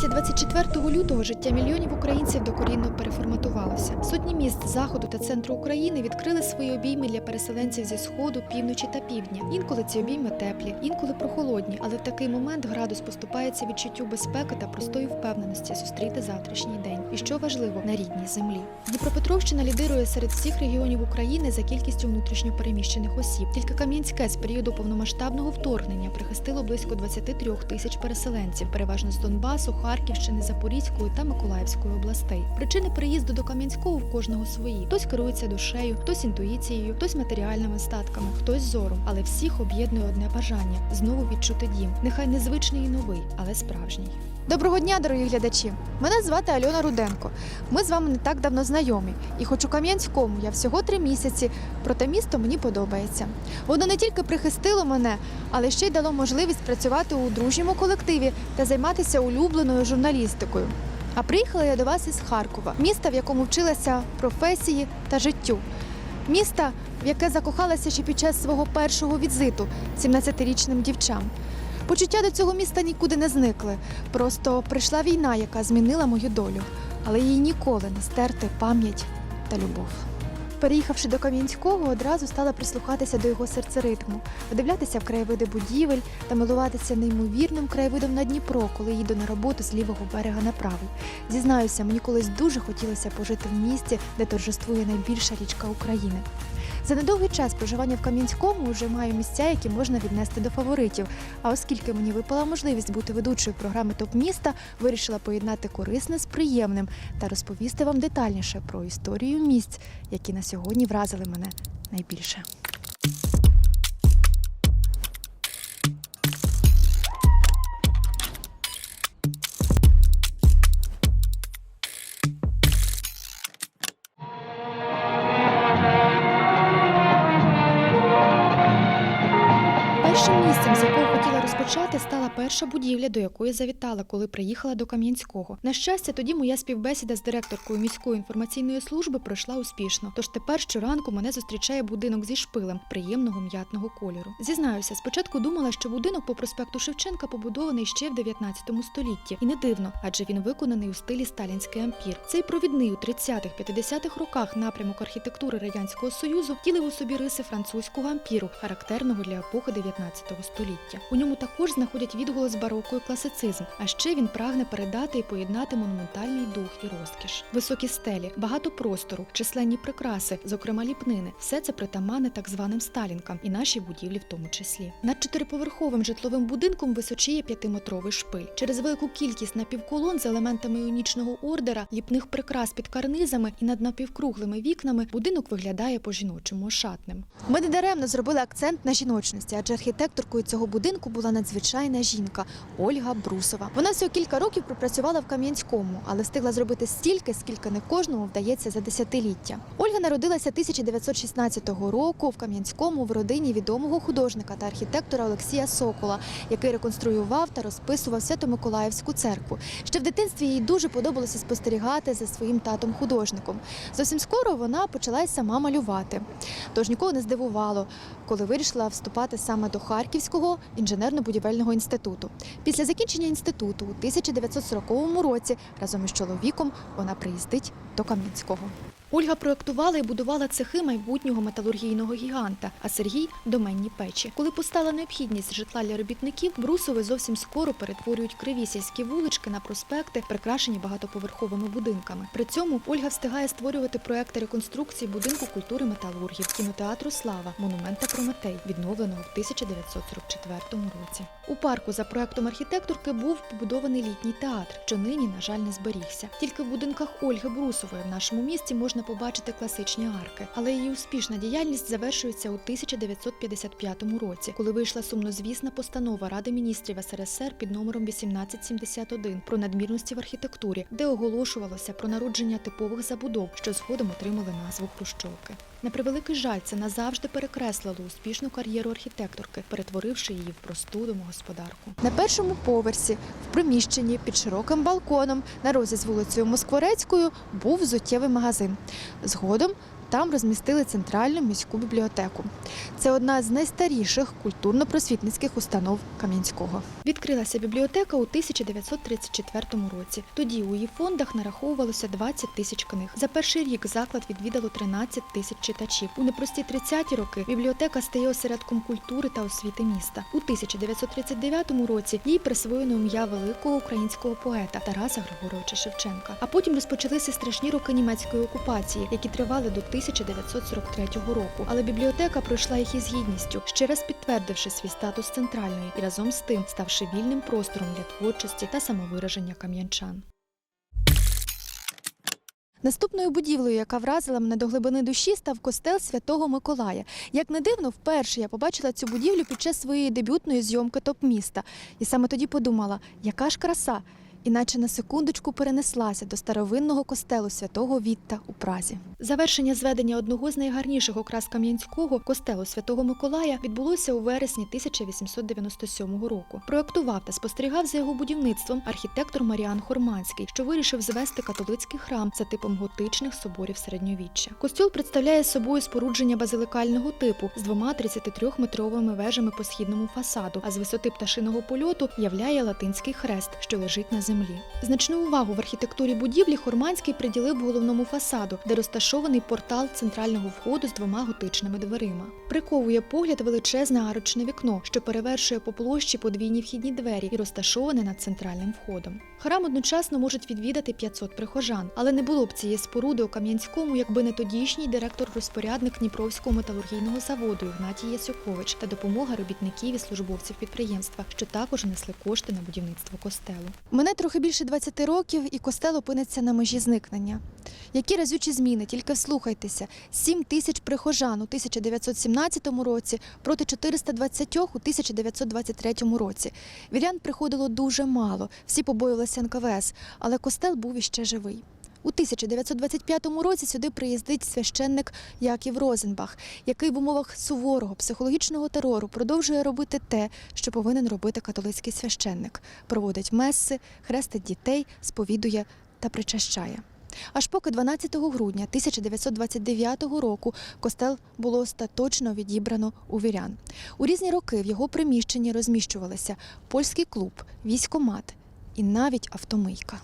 Після 24 лютого життя мільйонів українців докорінно переформатувалося. Сотні міст заходу та центру України відкрили свої обійми для переселенців зі сходу, півночі та півдня. Інколи ці обійми теплі, інколи прохолодні, але в такий момент градус поступається відчуттю безпеки та простої впевненості зустріти завтрашній день. І що важливо на рідній землі. Дніпропетровщина лідирує серед всіх регіонів України за кількістю внутрішньо переміщених осіб. Тільки Кам'янське з періоду повномасштабного вторгнення прихистило близько 23 тисяч переселенців, переважно з Донбасу, Харківщини, Запорізької та Миколаївської областей. Причини приїзду до Кам'янського в кожного свої. Хтось керується душею, хтось інтуїцією, хтось матеріальними статками, хтось зором. Але всіх об'єднує одне бажання знову відчути дім. Нехай незвичний і новий, але справжній. Доброго дня, дорогі глядачі! Мене звати Альона Руденко. Ми з вами не так давно знайомі, і хоч у Кам'янському я всього три місяці, проте місто мені подобається. Воно не тільки прихистило мене, але ще й дало можливість працювати у дружньому колективі та займатися улюбленою журналістикою. А приїхала я до вас із Харкова, міста, в якому вчилася професії та життю. Міста, в яке закохалася ще під час свого першого візиту 17-річним дівчам. Почуття до цього міста нікуди не зникли. Просто прийшла війна, яка змінила мою долю, але їй ніколи не стерти пам'ять та любов. Переїхавши до Кам'янського, одразу стала прислухатися до його серцеритму, вдивлятися в краєвиди будівель та милуватися неймовірним краєвидом на Дніпро, коли їду на роботу з лівого берега на правий. Зізнаюся, мені колись дуже хотілося пожити в місті, де торжествує найбільша річка України. За недовгий час проживання в Кам'янському вже маю місця, які можна віднести до фаворитів. А оскільки мені випала можливість бути ведучою програми Топ міста, вирішила поєднати корисне з приємним та розповісти вам детальніше про історію місць, які на сьогодні вразили мене найбільше. Перша будівля, до якої завітала, коли приїхала до Кам'янського. На щастя, тоді моя співбесіда з директоркою міської інформаційної служби пройшла успішно. Тож тепер щоранку мене зустрічає будинок зі шпилем приємного м'ятного кольору. Зізнаюся, спочатку думала, що будинок по проспекту Шевченка побудований ще в 19 столітті, і не дивно, адже він виконаний у стилі сталінський ампір. Цей провідний у 30-50-х роках напрямок архітектури радянського союзу втілив у собі риси французького ампіру, характерного для епохи 19 століття. У ньому також знаходять відголос бароко і класицизм. А ще він прагне передати і поєднати монументальний дух і розкіш. Високі стелі, багато простору, численні прикраси, зокрема ліпнини. Все це притаманне так званим сталінкам і нашій будівлі в тому числі. Над чотириповерховим житловим будинком височіє п'ятиметровий шпиль. Через велику кількість напівколон з елементами іонічного ордера, ліпних прикрас під карнизами і над напівкруглими вікнами будинок виглядає по-жіночому ошатним. Ми недаремно зробили акцент на жіночності, адже архітекторкою цього будинку була надзвичайна жінка Ольга Брусова. Вона всього кілька років пропрацювала в Кам'янському, але встигла зробити стільки, скільки не кожному вдається за десятиліття. Ольга народилася 1916 року в Кам'янському в родині відомого художника та архітектора Олексія Сокола, який реконструював та розписував Свято-Миколаївську церкву. Ще в дитинстві їй дуже подобалося спостерігати за своїм татом художником. Зовсім скоро вона почала й сама малювати. Тож нікого не здивувало, коли вирішила вступати саме до Харківського інженерно-будівельного інституту. Після закінчення інституту у 1940 році разом із чоловіком вона приїздить до Кам'янського. Ольга проектувала і будувала цехи майбутнього металургійного гіганта, а Сергій доменні печі. Коли постала необхідність житла для робітників, брусови зовсім скоро перетворюють криві сільські вулички на проспекти, прикрашені багатоповерховими будинками. При цьому Ольга встигає створювати проекти реконструкції будинку культури металургів, кінотеатру Слава, монумента Прометей, відновленого в 1944 році. У парку за проектом архітекторки був побудований літній театр, що нині, на жаль, не зберігся. Тільки в будинках Ольги Брусової в нашому місті можна побачити класичні арки, але її успішна діяльність завершується у 1955 році, коли вийшла сумнозвісна постанова Ради міністрів СРСР під номером 1871 про надмірності в архітектурі, де оголошувалося про народження типових забудов, що згодом отримали назву Хрущовки. На превеликий жаль, це назавжди перекреслило успішну кар'єру архітекторки, перетворивши її в просту домогосподарку. На першому поверсі, в приміщенні під широким балконом на розі з вулицею Москворецькою був взуттєвий магазин. Згодом там розмістили центральну міську бібліотеку. Це одна з найстаріших культурно-просвітницьких установ Кам'янського. Відкрилася бібліотека у 1934 році. Тоді у її фондах нараховувалося 20 тисяч книг. За перший рік заклад відвідало 13 тисяч читачів. У непрості 30-ті роки бібліотека стає осередком культури та освіти міста. У 1939 році їй присвоєно ім'я великого українського поета Тараса Григоровича Шевченка. А потім розпочалися страшні роки німецької окупації, які тривали до 1943 року. Але бібліотека пройшла їх із гідністю, ще раз підтвердивши свій статус центральної і разом з тим ставши вільним простором для творчості та самовираження кам'янчан. Наступною будівлею, яка вразила мене до глибини душі, став костел Святого Миколая. Як не дивно, вперше я побачила цю будівлю під час своєї дебютної зйомки топ міста. І саме тоді подумала, яка ж краса, іначе на секундочку перенеслася до старовинного костелу святого Вітта у Празі. Завершення зведення одного з найгарніших окрас Кам'янського костелу Святого Миколая відбулося у вересні 1897 року. Проектував та спостерігав за його будівництвом архітектор Маріан Хорманський, що вирішив звести католицький храм за типом готичних соборів середньовіччя. Костюл представляє собою спорудження базиликального типу з двома 33-метровими вежами по східному фасаду, а з висоти пташиного польоту являє латинський хрест, що лежить на землі. Значну увагу в архітектурі будівлі Хорманський приділив головному фасаду, де розташований портал центрального входу з двома готичними дверима. Приковує погляд величезне арочне вікно, що перевершує по площі подвійні вхідні двері і розташоване над центральним входом. Храм одночасно можуть відвідати 500 прихожан, але не було б цієї споруди у Кам'янському, якби не тодішній директор-розпорядник Дніпровського металургійного заводу Ігнатій Ясюкович та допомога робітників і службовців підприємства, що також несли кошти на будівництво костелу. Мене трохи більше 20 років, і костел опиниться на межі зникнення. Які разючі зміни, тільки вслухайтеся: 7 тисяч прихожан у 1917 році проти 420 у 1923 році. Вірян приходило дуже мало, всі побоювалися НКВС, але костел був іще живий. У 1925 році сюди приїздить священник Яків Розенбах, який в умовах суворого психологічного терору продовжує робити те, що повинен робити католицький священник: проводить месси, хрестить дітей, сповідує та причащає. Аж поки 12 грудня 1929 року костел було остаточно відібрано у вірян. У різні роки в його приміщенні розміщувалися польський клуб, військомат і навіть автомийка.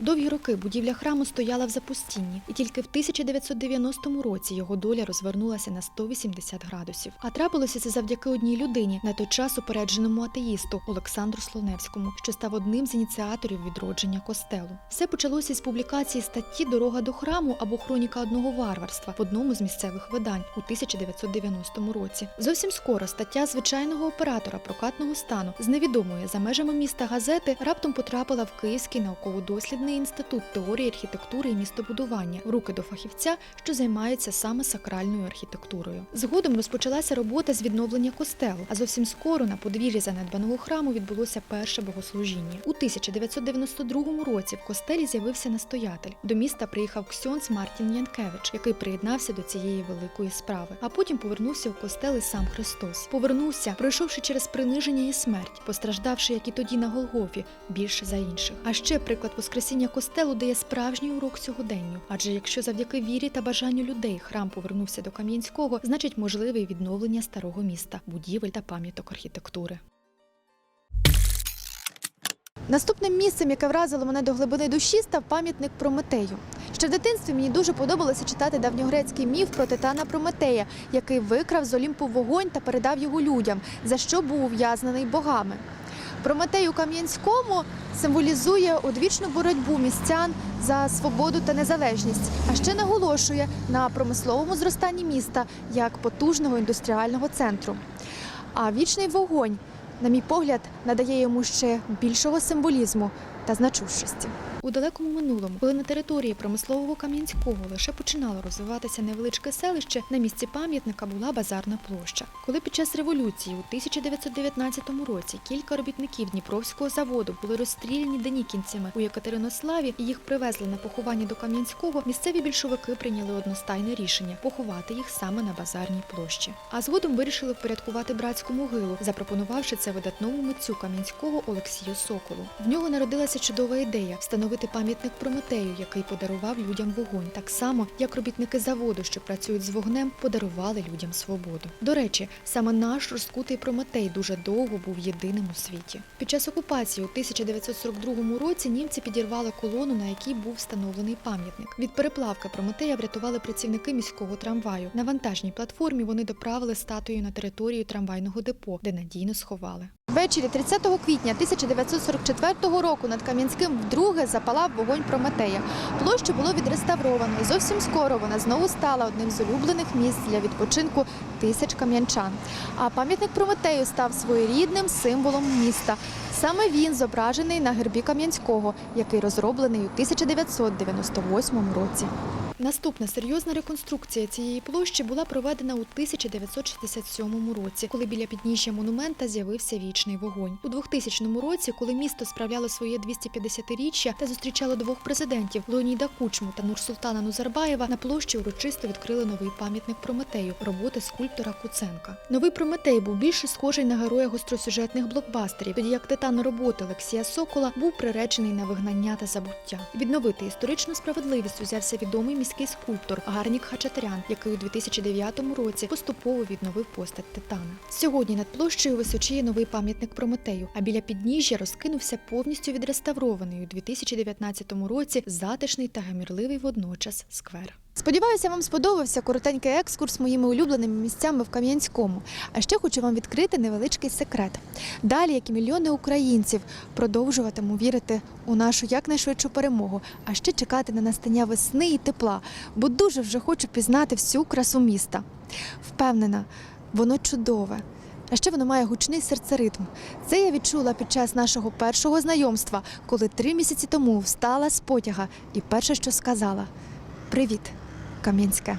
Довгі роки будівля храму стояла в запустінні, і тільки в 1990 році його доля розвернулася на 180 градусів. А трапилося це завдяки одній людині, на той час упередженому атеїсту Олександру Слоневському, що став одним з ініціаторів відродження костелу. Все почалося з публікації статті Дорога до храму або Хроніка одного варварства в одному з місцевих видань у 1990 році. Зовсім скоро стаття звичайного оператора прокатного стану з невідомої за межами міста газети раптом потрапила в Київський науково-дослідний інститут теорії архітектури і містобудування руки до фахівця, що займається саме сакральною архітектурою. Згодом розпочалася робота з відновлення костелу, а зовсім скоро на подвір'ї занедбаного храму відбулося перше богослужіння. У 1992 році в костелі з'явився настоятель. До міста приїхав ксьонц Мартін Янкевич, який приєднався до цієї великої справи. А потім повернувся у костел і сам Христос. Повернувся, пройшовши через приниження і смерть, постраждавши, як і тоді на Голгофі, більше за інших. А ще приклад Воскресіння костелу дає справжній урок сьогоденню. Адже якщо завдяки вірі та бажанню людей храм повернувся до Кам'янського, значить можливе відновлення старого міста, будівель та пам'яток архітектури. Наступним місцем, яке вразило мене до глибини душі, став пам'ятник Прометею. Ще в дитинстві мені дуже подобалося читати давньогрецький міф про титана Прометея, який викрав з Олімпу вогонь та передав його людям, за що був ув'язнений богами. Прометей у Кам'янському символізує одвічну боротьбу містян за свободу та незалежність, а ще наголошує на промисловому зростанні міста як потужного індустріального центру. А вічний вогонь, на мій погляд, надає йому ще більшого символізму та значущості. У далекому минулому, коли на території промислового Кам'янського лише починало розвиватися невеличке селище, на місці пам'ятника була базарна площа. Коли під час революції у 1919 році кілька робітників Дніпровського заводу були розстріляні денікінцями у Екатеринославі і їх привезли на поховання до Кам'янського, місцеві більшовики прийняли одностайне рішення поховати їх саме на базарній площі. А згодом вирішили впорядкувати братську могилу, запропонувавши це видатному митцю Кам'янського Олексію Соколу. В нього народилася чудова ідея встановити пам'ятник Прометею, який подарував людям вогонь, так само як робітники заводу, що працюють з вогнем, подарували людям свободу. До речі, саме наш розкутий Прометей дуже довго був єдиним у світі. Під час окупації у 1942 році німці підірвали колону, на якій був встановлений пам'ятник. Від переплавки Прометея врятували працівники міського трамваю. На вантажній платформі вони доправили статую на територію трамвайного депо, де надійно сховали. Ввечері 30 квітня 1944 року над Кам'янським вдруге запалав вогонь Прометея. Площу було відреставровано, і зовсім скоро вона знову стала одним з улюблених місць для відпочинку тисяч кам'янчан. А пам'ятник Прометею став своєрідним символом міста. Саме він зображений на гербі Кам'янського, який розроблений у 1998 році. Наступна серйозна реконструкція цієї площі була проведена у 1967 році, коли біля підніжжя монумента з'явився вічний вогонь. У 2000 році, коли місто справляло своє 250-річчя та зустрічало двох президентів Леоніда Кучму та Нурсултана Нузарбаєва, на площі урочисто відкрили новий пам'ятник Прометею роботи скульптора Куценка. Новий Прометей був більше схожий на героя гостросюжетних блокбастерів, тоді як титан роботи Олексія Сокола був приречений на вигнання та забуття. Відновити історичну справедливість узявся відомий міський скульптор Гарнік Хачатурян, який у 2009 році поступово відновив постать титана. Сьогодні над площею височіє новий пам'ятник Прометею, а біля підніжжя розкинувся повністю відреставрований у 2019 році затишний та гамірливий водночас сквер. Сподіваюся, вам сподобався коротенький екскурс моїми улюбленими місцями в Кам'янському. А ще хочу вам відкрити невеличкий секрет. Далі, як і мільйони українців, продовжуватиму вірити у нашу якнайшвидшу перемогу, а ще чекати на настання весни і тепла, бо дуже вже хочу пізнати всю красу міста. Впевнена, воно чудове. А ще воно має гучний серцеритм. Це я відчула під час нашого першого знайомства, коли три місяці тому встала з потяга і перше, що сказала: Привіт, Кам'янське.